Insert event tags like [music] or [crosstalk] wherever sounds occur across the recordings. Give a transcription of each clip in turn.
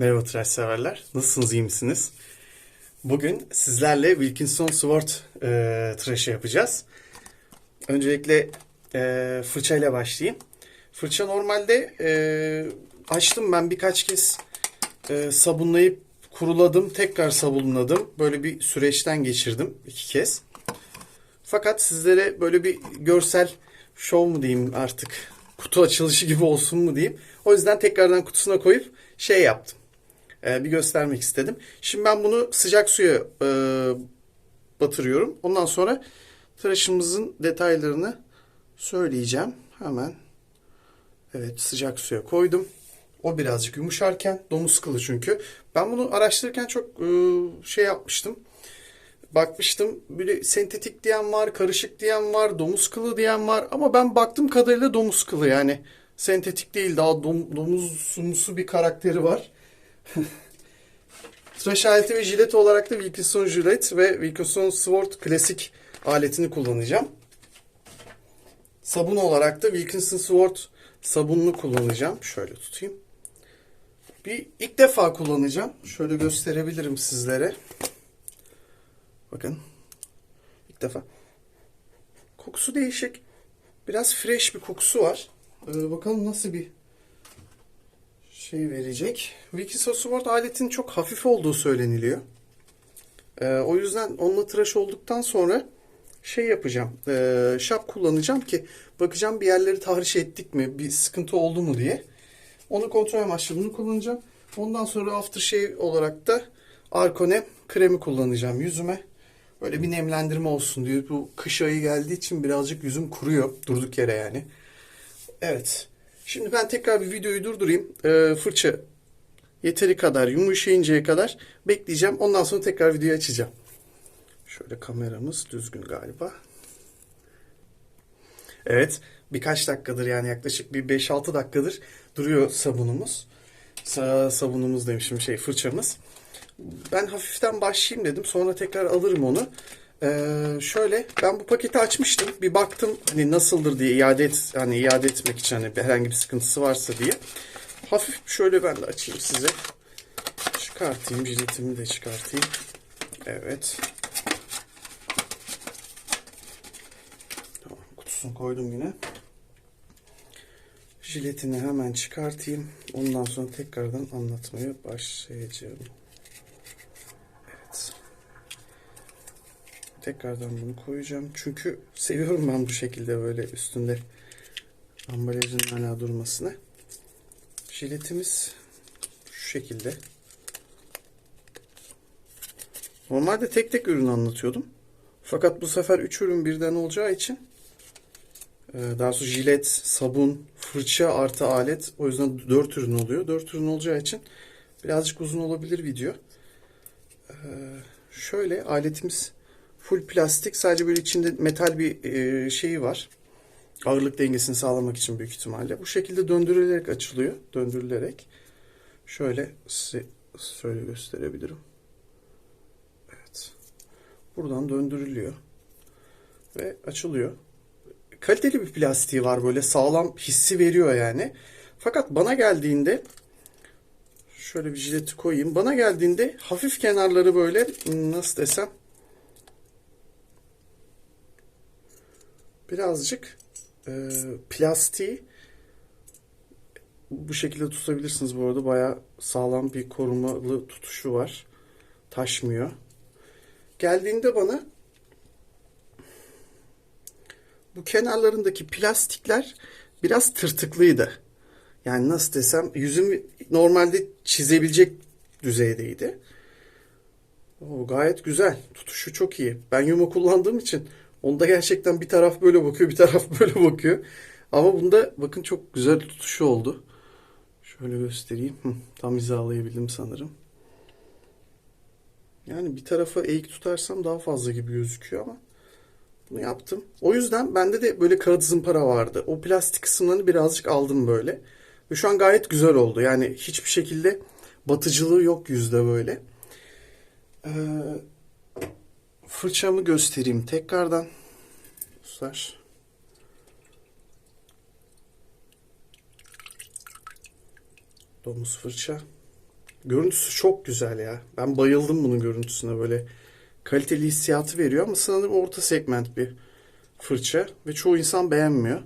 Merhaba tıraş severler. Nasılsınız, iyi misiniz? Bugün sizlerle Wilkinson Sword e, tıraşı yapacağız. Öncelikle e, fırçayla başlayayım. Fırça normalde e, açtım ben birkaç kez e, sabunlayıp kuruladım. Tekrar sabunladım. Böyle bir süreçten geçirdim iki kez. Fakat sizlere böyle bir görsel şov mu diyeyim artık kutu açılışı gibi olsun mu diyeyim. O yüzden tekrardan kutusuna koyup şey yaptım. Ee, bir göstermek istedim. Şimdi ben bunu sıcak suya e, batırıyorum. Ondan sonra tıraşımızın detaylarını söyleyeceğim. Hemen evet sıcak suya koydum. O birazcık yumuşarken domuz kılı çünkü. Ben bunu araştırırken çok e, şey yapmıştım. Bakmıştım böyle sentetik diyen var, karışık diyen var, domuz kılı diyen var. Ama ben baktım kadarıyla domuz kılı yani. Sentetik değil daha dom, domuzumsu bir karakteri var. Tıraş aleti ve jilet olarak da Wilkinson jilet ve Wilkinson Sword klasik aletini kullanacağım. Sabun olarak da Wilkinson Sword sabununu kullanacağım. Şöyle tutayım. Bir ilk defa kullanacağım. Şöyle gösterebilirim sizlere. Bakın. İlk defa. Kokusu değişik. Biraz fresh bir kokusu var. Ee, bakalım nasıl bir şey verecek. Sword aletin çok hafif olduğu söyleniliyor. Ee, o yüzden onunla tıraş olduktan sonra şey yapacağım. E, şap kullanacağım ki bakacağım bir yerleri tahriş ettik mi, bir sıkıntı oldu mu diye. Onu kontrol amaçlı bunu kullanacağım. Ondan sonra aftershave olarak da Arkonem kremi kullanacağım yüzüme. Böyle bir nemlendirme olsun diyor. Bu kış ayı geldiği için birazcık yüzüm kuruyor. Durduk yere yani. Evet. Şimdi ben tekrar bir videoyu durdurayım. Ee, fırça yeteri kadar yumuşayıncaya kadar bekleyeceğim. Ondan sonra tekrar videoyu açacağım. Şöyle kameramız düzgün galiba. Evet. Birkaç dakikadır yani yaklaşık bir 5-6 dakikadır duruyor sabunumuz. Sa sabunumuz demişim şey fırçamız. Ben hafiften başlayayım dedim. Sonra tekrar alırım onu. Ee, şöyle ben bu paketi açmıştım. Bir baktım hani nasıldır diye iade et hani iade etmek için hani herhangi bir sıkıntısı varsa diye. Hafif şöyle ben de açayım size. Çıkartayım jiletimi de çıkartayım. Evet. Tamam kutusunu koydum yine. Jiletini hemen çıkartayım. Ondan sonra tekrardan anlatmaya başlayacağım. Tekrardan bunu koyacağım. Çünkü seviyorum ben bu şekilde böyle üstünde ambalajın hala durmasını. Jiletimiz şu şekilde. Normalde tek tek ürün anlatıyordum. Fakat bu sefer 3 ürün birden olacağı için e, daha sonra jilet, sabun, fırça artı alet o yüzden 4 ürün oluyor. 4 ürün olacağı için birazcık uzun olabilir video. Ee, şöyle aletimiz full plastik. Sadece böyle içinde metal bir e, şeyi var. Ağırlık dengesini sağlamak için büyük ihtimalle. Bu şekilde döndürülerek açılıyor. Döndürülerek. Şöyle size şöyle gösterebilirim. Evet. Buradan döndürülüyor. Ve açılıyor. Kaliteli bir plastiği var böyle sağlam hissi veriyor yani. Fakat bana geldiğinde şöyle bir jileti koyayım. Bana geldiğinde hafif kenarları böyle nasıl desem birazcık e, plastiği bu şekilde tutabilirsiniz bu arada. Baya sağlam bir korumalı tutuşu var. Taşmıyor. Geldiğinde bana bu kenarlarındaki plastikler biraz tırtıklıydı. Yani nasıl desem yüzüm normalde çizebilecek düzeydeydi. O gayet güzel. Tutuşu çok iyi. Ben Yuma kullandığım için onda gerçekten bir taraf böyle bakıyor, bir taraf [laughs] böyle bakıyor. Ama bunda bakın çok güzel tutuşu oldu. Şöyle göstereyim. Tam hizalayabildim sanırım. Yani bir tarafa eğik tutarsam daha fazla gibi gözüküyor ama bunu yaptım. O yüzden bende de böyle kağıt zımpara vardı. O plastik kısımlarını birazcık aldım böyle. Ve şu an gayet güzel oldu. Yani hiçbir şekilde batıcılığı yok yüzde böyle. Ee, fırçamı göstereyim tekrardan. Dostlar. Domuz fırça. Görüntüsü çok güzel ya. Ben bayıldım bunun görüntüsüne böyle kaliteli hissiyatı veriyor ama sanırım orta segment bir fırça ve çoğu insan beğenmiyor.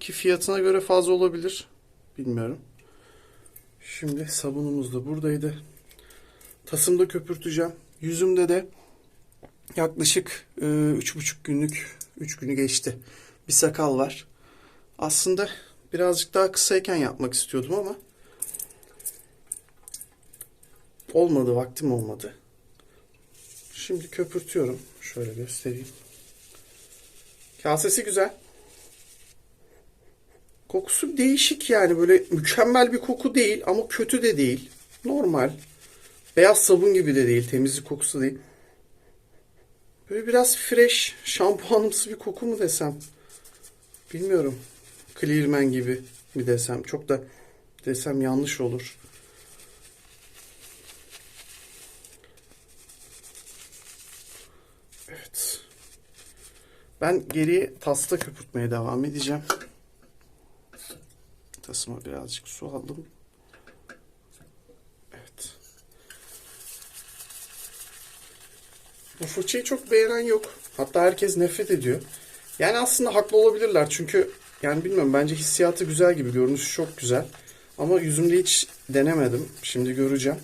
Ki fiyatına göre fazla olabilir. Bilmiyorum. Şimdi sabunumuz da buradaydı. Tasımda köpürteceğim. Yüzümde de yaklaşık e, üç buçuk günlük, üç günü geçti. Bir sakal var. Aslında birazcık daha kısayken yapmak istiyordum ama olmadı, vaktim olmadı. Şimdi köpürtüyorum. Şöyle göstereyim. Kasesi güzel. Kokusu değişik yani böyle mükemmel bir koku değil ama kötü de değil. Normal. Beyaz sabun gibi de değil. Temizlik kokusu değil. Böyle biraz fresh, şampuanımsı bir koku mu desem? Bilmiyorum. Clearman gibi mi desem? Çok da desem yanlış olur. Evet. Ben geriye tasta köpürtmeye devam edeceğim. Tasıma birazcık su aldım. Bu fırçayı çok beğenen yok. Hatta herkes nefret ediyor. Yani aslında haklı olabilirler çünkü yani bilmiyorum bence hissiyatı güzel gibi görünüşü çok güzel. Ama yüzümde hiç denemedim. Şimdi göreceğim.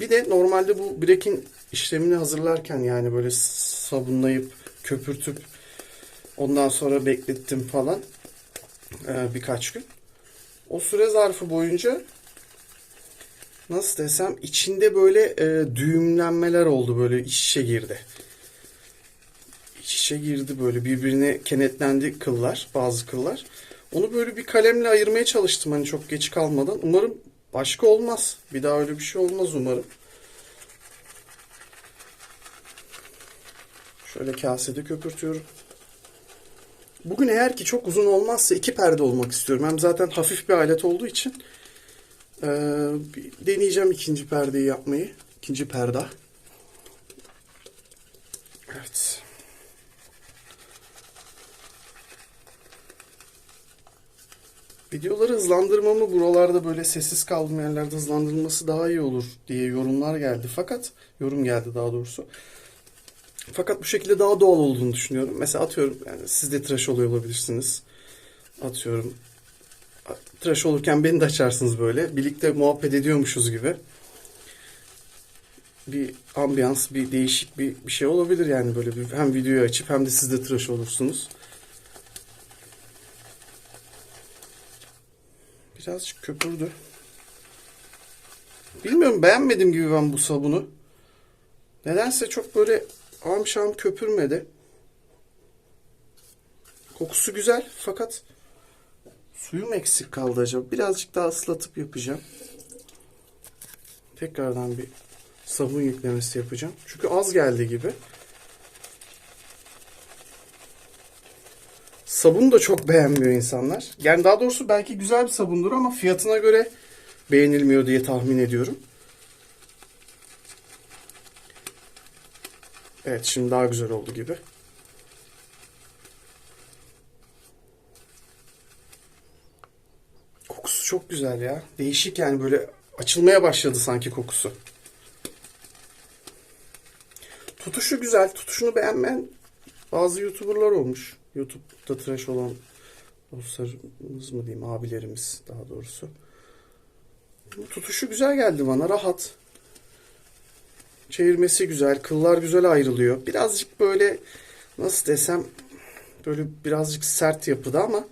Bir de normalde bu breaking işlemini hazırlarken yani böyle sabunlayıp köpürtüp ondan sonra beklettim falan ee, birkaç gün. O süre zarfı boyunca nasıl desem içinde böyle e, düğümlenmeler oldu böyle iç içe girdi. İç içe girdi böyle birbirine kenetlendi kıllar bazı kıllar. Onu böyle bir kalemle ayırmaya çalıştım hani çok geç kalmadan. Umarım başka olmaz. Bir daha öyle bir şey olmaz umarım. Şöyle kasede köpürtüyorum. Bugün eğer ki çok uzun olmazsa iki perde olmak istiyorum. Hem zaten hafif bir alet olduğu için ee, deneyeceğim ikinci perdeyi yapmayı. İkinci perde. Evet. Videoları hızlandırmamı buralarda böyle sessiz kaldığım yerlerde hızlandırılması daha iyi olur diye yorumlar geldi. Fakat yorum geldi daha doğrusu. Fakat bu şekilde daha doğal olduğunu düşünüyorum. Mesela atıyorum yani siz de tıraş oluyor olabilirsiniz. Atıyorum tıraş olurken beni de açarsınız böyle. Birlikte muhabbet ediyormuşuz gibi. Bir ambiyans, bir değişik bir, bir şey olabilir yani böyle bir hem videoyu açıp hem de siz de tıraş olursunuz. Birazcık köpürdü. Bilmiyorum beğenmedim gibi ben bu sabunu. Nedense çok böyle amşam köpürmedi. Kokusu güzel fakat suyum eksik kaldı acaba. Birazcık daha ıslatıp yapacağım. Tekrardan bir sabun yüklemesi yapacağım. Çünkü az geldi gibi. Sabunu da çok beğenmiyor insanlar. Yani daha doğrusu belki güzel bir sabundur ama fiyatına göre beğenilmiyor diye tahmin ediyorum. Evet şimdi daha güzel oldu gibi. Kokusu çok güzel ya. Değişik yani böyle açılmaya başladı sanki kokusu. Tutuşu güzel. Tutuşunu beğenmeyen bazı YouTuber'lar olmuş. YouTube'da tıraş olan dostlarımız mı diyeyim abilerimiz daha doğrusu. Tutuşu güzel geldi bana rahat. Çevirmesi güzel. Kıllar güzel ayrılıyor. Birazcık böyle nasıl desem böyle birazcık sert yapıda ama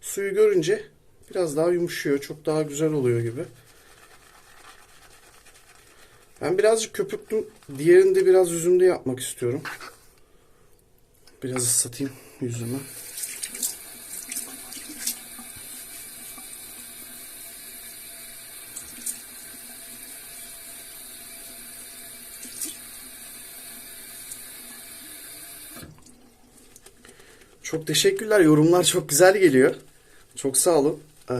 suyu görünce biraz daha yumuşuyor. Çok daha güzel oluyor gibi. Ben birazcık köpüklüm. Diğerini de biraz yüzümde yapmak istiyorum. Biraz ıslatayım yüzümü. Çok teşekkürler. Yorumlar çok güzel geliyor. Çok sağ olun. Ee,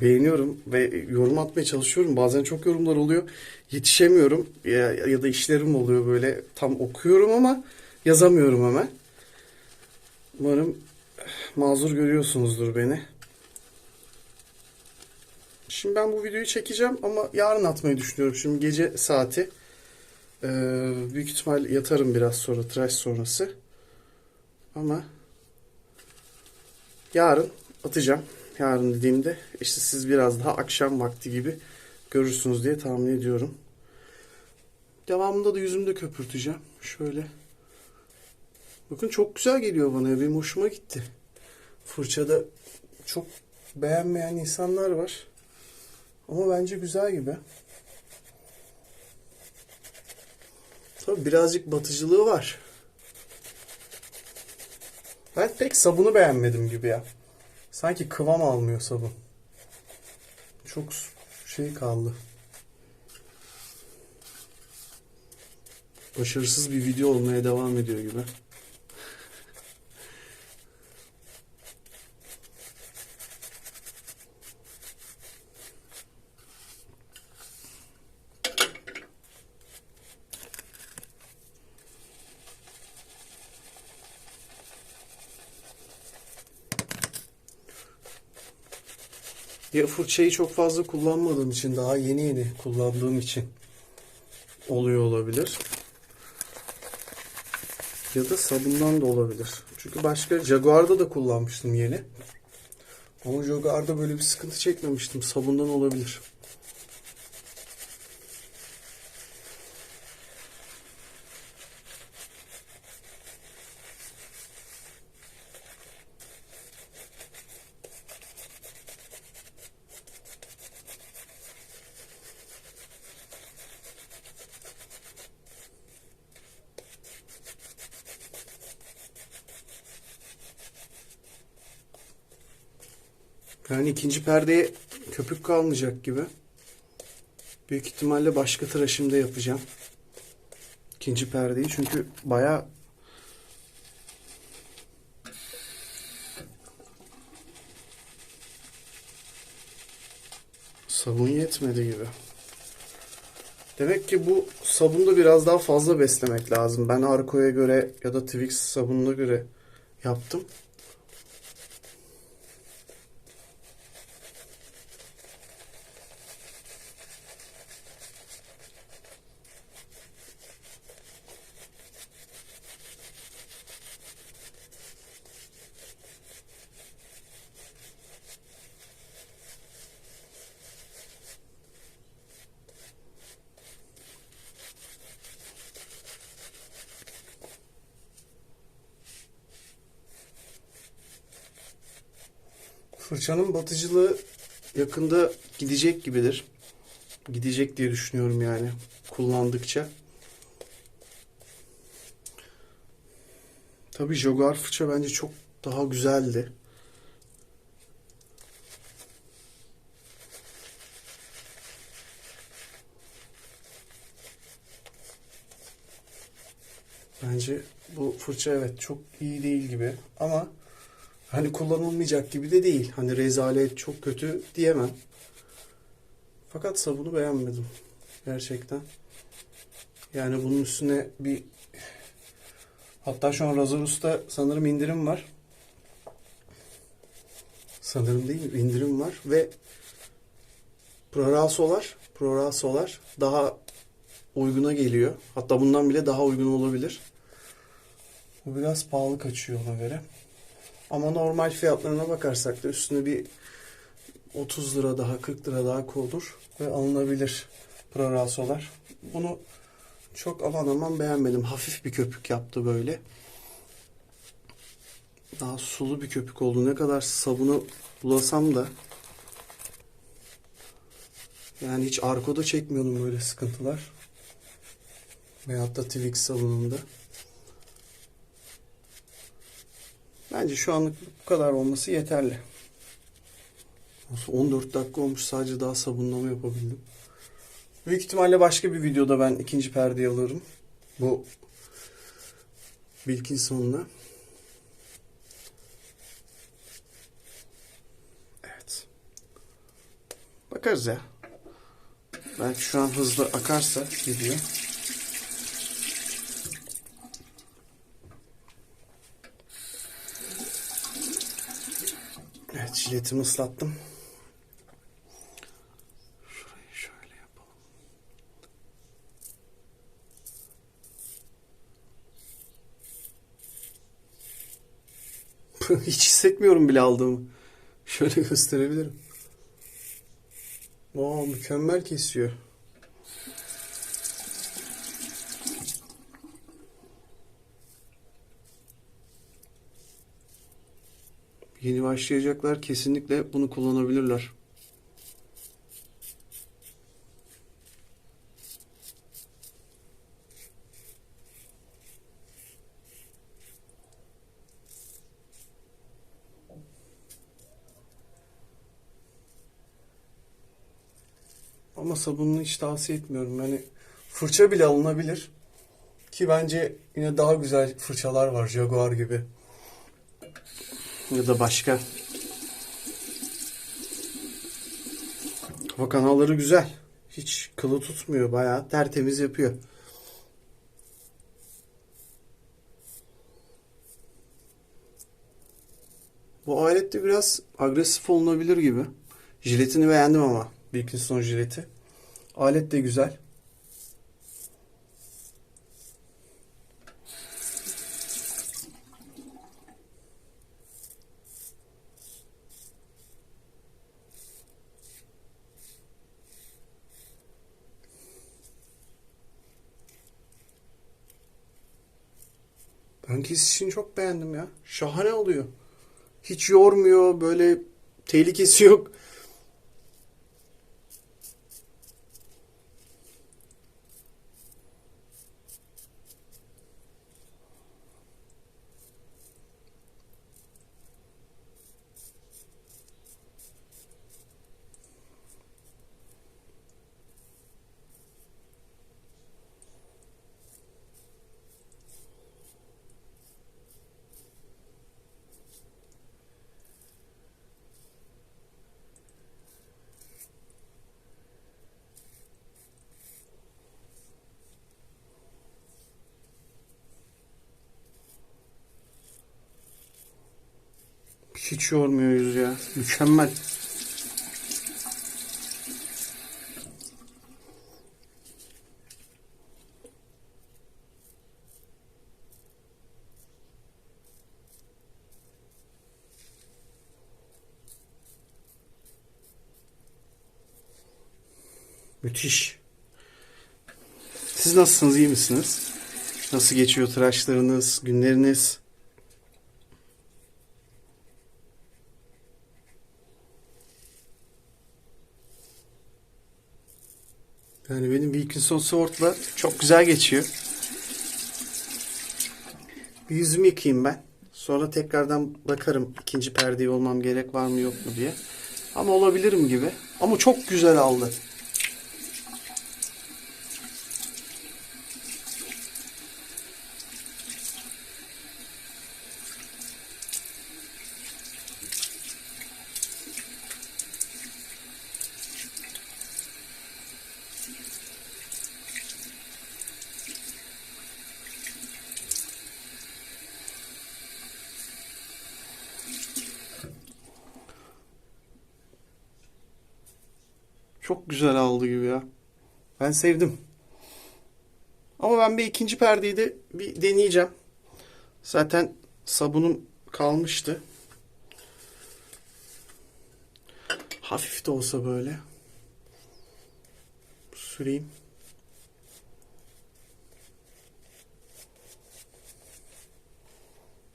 beğeniyorum ve yorum atmaya çalışıyorum. Bazen çok yorumlar oluyor. Yetişemiyorum ya, ya da işlerim oluyor böyle tam okuyorum ama yazamıyorum hemen. Umarım mazur görüyorsunuzdur beni. Şimdi ben bu videoyu çekeceğim ama yarın atmayı düşünüyorum. Şimdi gece saati. Ee, büyük ihtimal yatarım biraz sonra tıraş sonrası. Ama yarın atacağım. Yarın dediğimde işte siz biraz daha akşam vakti gibi görürsünüz diye tahmin ediyorum. Devamında da yüzümde köpürteceğim. Şöyle. Bakın çok güzel geliyor bana. Benim hoşuma gitti. Fırçada çok beğenmeyen insanlar var. Ama bence güzel gibi. Tabii birazcık batıcılığı var. Ben pek sabunu beğenmedim gibi ya. Sanki kıvam almıyor sabun. Çok şey kaldı. Başarısız bir video olmaya devam ediyor gibi. Ya fırçayı çok fazla kullanmadığım için, daha yeni yeni kullandığım için oluyor olabilir. Ya da sabundan da olabilir. Çünkü başka Jaguar'da da kullanmıştım yeni. Ama Jaguar'da böyle bir sıkıntı çekmemiştim. Sabundan olabilir. Yani ikinci perdeye köpük kalmayacak gibi. Büyük ihtimalle başka tıraşımda yapacağım. İkinci perdeyi çünkü baya sabun yetmedi gibi. Demek ki bu sabunda biraz daha fazla beslemek lazım. Ben Arko'ya göre ya da Twix sabununa göre yaptım. Fırçanın batıcılığı yakında gidecek gibidir. Gidecek diye düşünüyorum yani kullandıkça. Tabii Jaguar fırça bence çok daha güzeldi. Bence bu fırça evet çok iyi değil gibi ama hani kullanılmayacak gibi de değil. Hani rezalet çok kötü diyemem. Fakat sabunu beğenmedim. Gerçekten. Yani bunun üstüne bir hatta şu an Razorus'ta sanırım indirim var. Sanırım değil indirim var ve Prorasolar, Prorasolar daha uyguna geliyor. Hatta bundan bile daha uygun olabilir. Bu biraz pahalı kaçıyor ona göre. Ama normal fiyatlarına bakarsak da üstüne bir 30 lira daha 40 lira daha olur ve alınabilir Prorasolar. Bunu çok aman aman beğenmedim. Hafif bir köpük yaptı böyle. Daha sulu bir köpük oldu. Ne kadar sabunu bulasam da yani hiç arkoda çekmiyordum böyle sıkıntılar. Veyahut da Twix sabununda. Bence şu anlık bu kadar olması yeterli. 14 dakika olmuş sadece daha sabunlama yapabildim. Büyük ihtimalle başka bir videoda ben ikinci perdeyi alırım. Bu Wilkinson'la. Evet. Bakarız ya. Belki şu an hızlı akarsa video. Evet jiletimi ıslattım. Şurayı şöyle yapalım. [laughs] Hiç hissetmiyorum bile aldığımı. Şöyle gösterebilirim. Oo, mükemmel kesiyor. Yeni başlayacaklar kesinlikle bunu kullanabilirler. Ama sabununu hiç tavsiye etmiyorum. Yani fırça bile alınabilir. Ki bence yine daha güzel fırçalar var Jaguar gibi. Ya da başka. Kafa kanalları güzel. Hiç kılı tutmuyor. Bayağı tertemiz yapıyor. Bu alet de biraz agresif olunabilir gibi. Jiletini beğendim ama. Wilkinson jileti. Alet de güzel. Kesişini çok beğendim ya. Şahane oluyor. Hiç yormuyor. Böyle tehlikesi yok. Hiç yormuyor yüz ya. Mükemmel. Müthiş. Siz nasılsınız? iyi misiniz? Nasıl geçiyor tıraşlarınız, günleriniz? Yani benim Wilkinson Sword'la çok güzel geçiyor. Bir yüzümü yıkayayım ben. Sonra tekrardan bakarım ikinci perdeyi olmam gerek var mı yok mu diye. Ama olabilirim gibi. Ama çok güzel aldı. Çok güzel aldı gibi ya. Ben sevdim. Ama ben bir ikinci perdeyi de bir deneyeceğim. Zaten sabunum kalmıştı. Hafif de olsa böyle. Süreyim.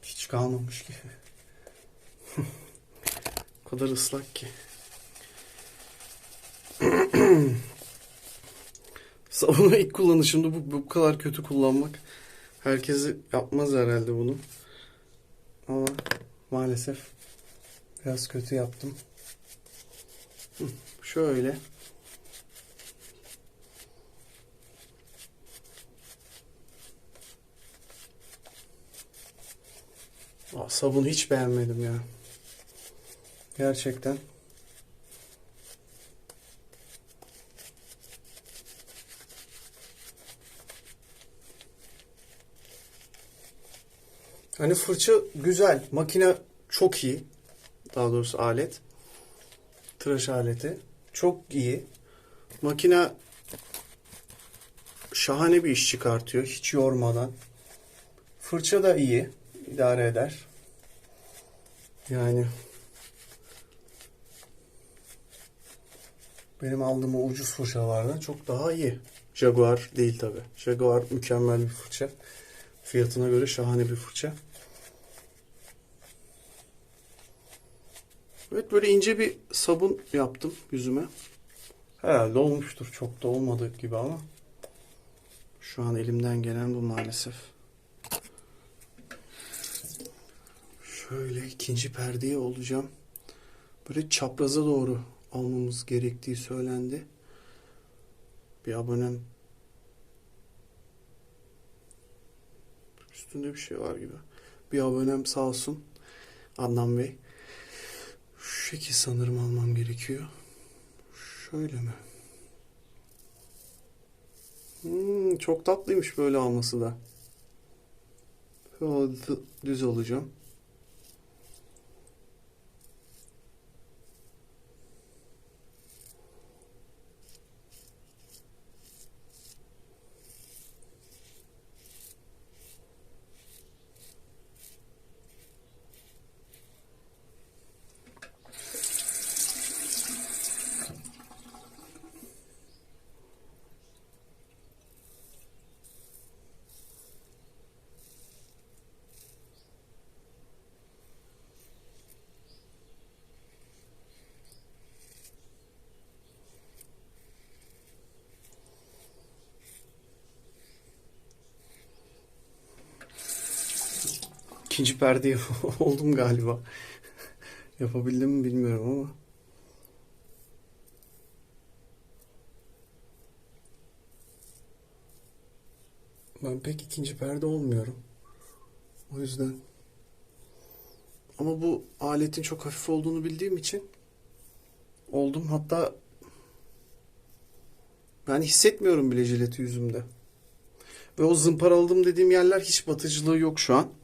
Hiç kalmamış gibi. [laughs] o kadar ıslak ki. Sabunu ilk kullanışımda bu, bu kadar kötü kullanmak herkesi yapmaz herhalde bunu. Ama maalesef biraz kötü yaptım. Şöyle. Aa, sabunu hiç beğenmedim ya. Gerçekten. Hani fırça güzel. Makine çok iyi. Daha doğrusu alet. Tıraş aleti. Çok iyi. Makine şahane bir iş çıkartıyor. Hiç yormadan. Fırça da iyi. idare eder. Yani benim aldığım o ucuz fırçalardan çok daha iyi. Jaguar değil tabi. Jaguar mükemmel bir fırça. Fiyatına göre şahane bir fırça. Evet böyle ince bir sabun yaptım yüzüme. Herhalde olmuştur. Çok da olmadı gibi ama. Şu an elimden gelen bu maalesef. Şöyle ikinci perdeye olacağım. Böyle çapraza doğru almamız gerektiği söylendi. Bir abonem üstünde bir şey var gibi. Bir abonem sağ olsun. Adnan Bey. Şekil sanırım almam gerekiyor. Şöyle mi? Hmm, çok tatlıymış böyle alması da. Düz alacağım. İkinci perdeyi [laughs] oldum galiba. Yapabildim mi bilmiyorum ama. Ben pek ikinci perde olmuyorum. O yüzden. Ama bu aletin çok hafif olduğunu bildiğim için oldum. Hatta yani hissetmiyorum bile jileti yüzümde. Ve o zımparaladım dediğim yerler hiç batıcılığı yok şu an.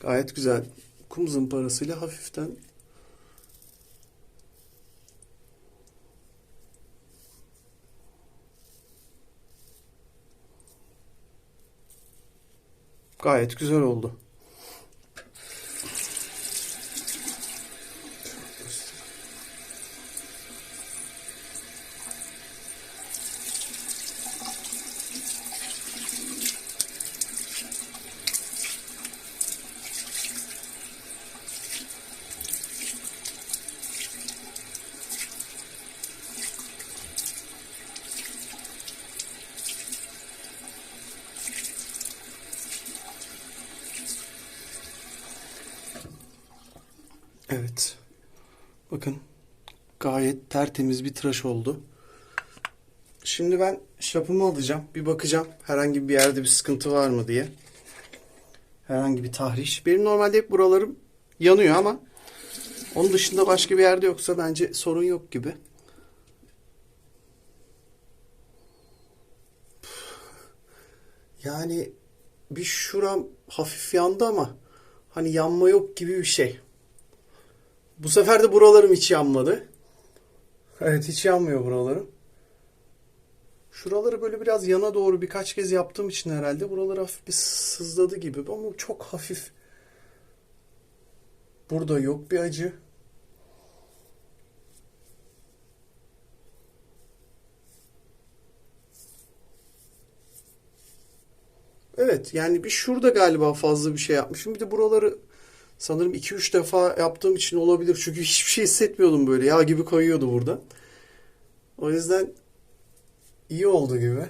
Gayet güzel. Kum zımparasıyla hafiften gayet güzel oldu. Evet. Bakın gayet tertemiz bir tıraş oldu. Şimdi ben şapımı alacağım. Bir bakacağım herhangi bir yerde bir sıkıntı var mı diye. Herhangi bir tahriş. Benim normalde hep buralarım yanıyor ama onun dışında başka bir yerde yoksa bence sorun yok gibi. Yani bir şuram hafif yandı ama hani yanma yok gibi bir şey. Bu sefer de buralarım hiç yanmadı. Evet hiç yanmıyor buralarım. Şuraları böyle biraz yana doğru birkaç kez yaptığım için herhalde buraları hafif bir sızladı gibi ama çok hafif. Burada yok bir acı. Evet yani bir şurada galiba fazla bir şey yapmışım. Bir de buraları sanırım 2-3 defa yaptığım için olabilir. Çünkü hiçbir şey hissetmiyordum böyle. Yağ gibi kayıyordu burada. O yüzden iyi oldu gibi.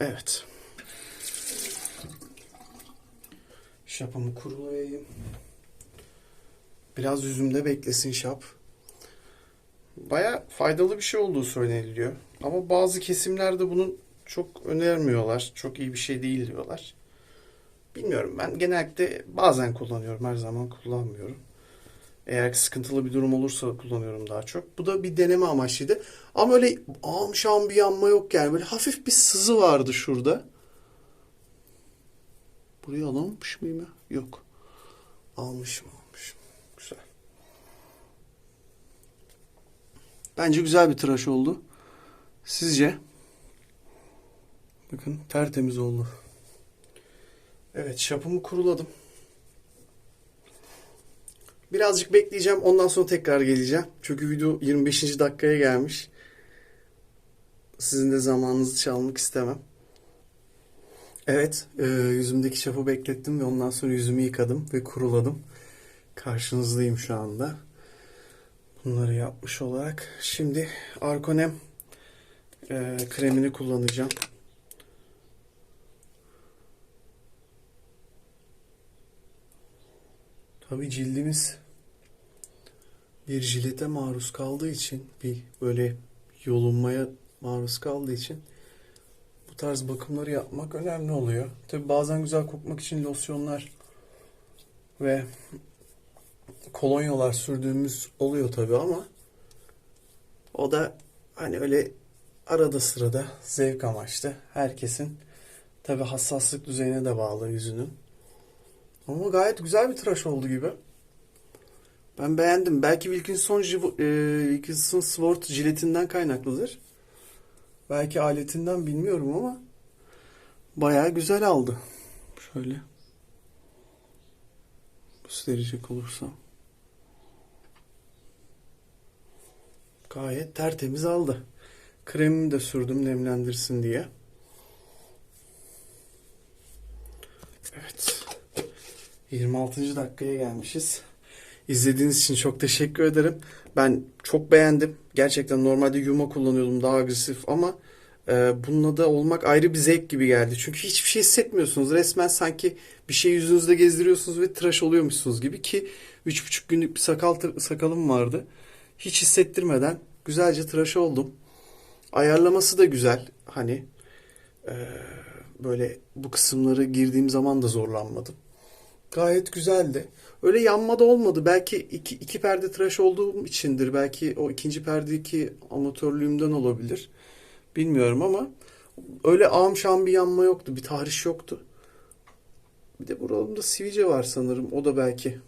Evet. Şapımı kurulayayım. Biraz yüzümde beklesin şap. Baya faydalı bir şey olduğu söyleniliyor. Ama bazı kesimlerde bunun çok önermiyorlar. Çok iyi bir şey değil diyorlar. Bilmiyorum ben genellikle bazen kullanıyorum. Her zaman kullanmıyorum. Eğer sıkıntılı bir durum olursa kullanıyorum daha çok. Bu da bir deneme amaçlıydı. Ama öyle ağım bir yanma yok yani. Böyle hafif bir sızı vardı şurada. Burayı alamamış mıyım ya? Yok. Almışım almışım. Güzel. Bence güzel bir tıraş oldu. Sizce? Bakın tertemiz oldu. Evet şapımı kuruladım. Birazcık bekleyeceğim. Ondan sonra tekrar geleceğim. Çünkü video 25. dakikaya gelmiş. Sizin de zamanınızı çalmak istemem. Evet, e, yüzümdeki çapı beklettim ve ondan sonra yüzümü yıkadım ve kuruladım. Karşınızdayım şu anda. Bunları yapmış olarak. Şimdi Arkonem e, kremini kullanacağım. Tabii cildimiz bir jilete maruz kaldığı için bir böyle yolunmaya maruz kaldığı için bu tarz bakımları yapmak önemli oluyor. Tabii bazen güzel kokmak için losyonlar ve kolonyalar sürdüğümüz oluyor tabii ama o da hani öyle arada sırada zevk amaçlı herkesin tabii hassaslık düzeyine de bağlı yüzünün. Ama gayet güzel bir tıraş oldu gibi. Ben beğendim. Belki Wilkinson, e, Wilkinson Sword jiletinden kaynaklıdır. Belki aletinden bilmiyorum ama bayağı güzel aldı. Şöyle gösterecek olursam. Gayet tertemiz aldı. Kremimi de sürdüm nemlendirsin diye. Evet. 26. dakikaya gelmişiz. İzlediğiniz için çok teşekkür ederim. Ben çok beğendim. Gerçekten normalde Yuma kullanıyordum daha agresif ama e, bununla da olmak ayrı bir zevk gibi geldi. Çünkü hiçbir şey hissetmiyorsunuz. Resmen sanki bir şey yüzünüzde gezdiriyorsunuz ve tıraş oluyormuşsunuz gibi ki 3,5 günlük bir sakal sakalım vardı. Hiç hissettirmeden güzelce tıraş oldum. Ayarlaması da güzel. Hani e, böyle bu kısımları girdiğim zaman da zorlanmadım. Gayet güzeldi. Öyle yanma da olmadı. Belki iki, iki perde tıraş olduğum içindir. Belki o ikinci perdeki amatörlüğümden olabilir. Bilmiyorum ama öyle ağım bir yanma yoktu. Bir tahriş yoktu. Bir de buralarımda sivilce var sanırım. O da belki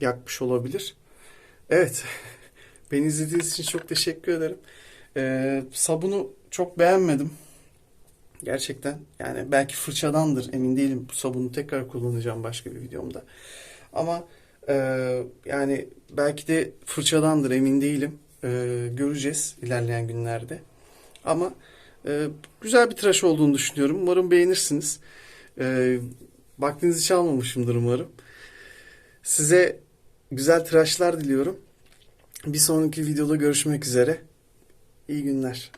yakmış olabilir. Evet. [laughs] Beni izlediğiniz için çok teşekkür ederim. Ee, sabunu çok beğenmedim. Gerçekten yani belki fırçadandır emin değilim. Bu sabunu tekrar kullanacağım başka bir videomda. Ama e, yani belki de fırçadandır emin değilim. E, göreceğiz ilerleyen günlerde. Ama e, güzel bir tıraş olduğunu düşünüyorum. Umarım beğenirsiniz. E, vaktinizi çalmamışımdır umarım. Size güzel tıraşlar diliyorum. Bir sonraki videoda görüşmek üzere. İyi günler.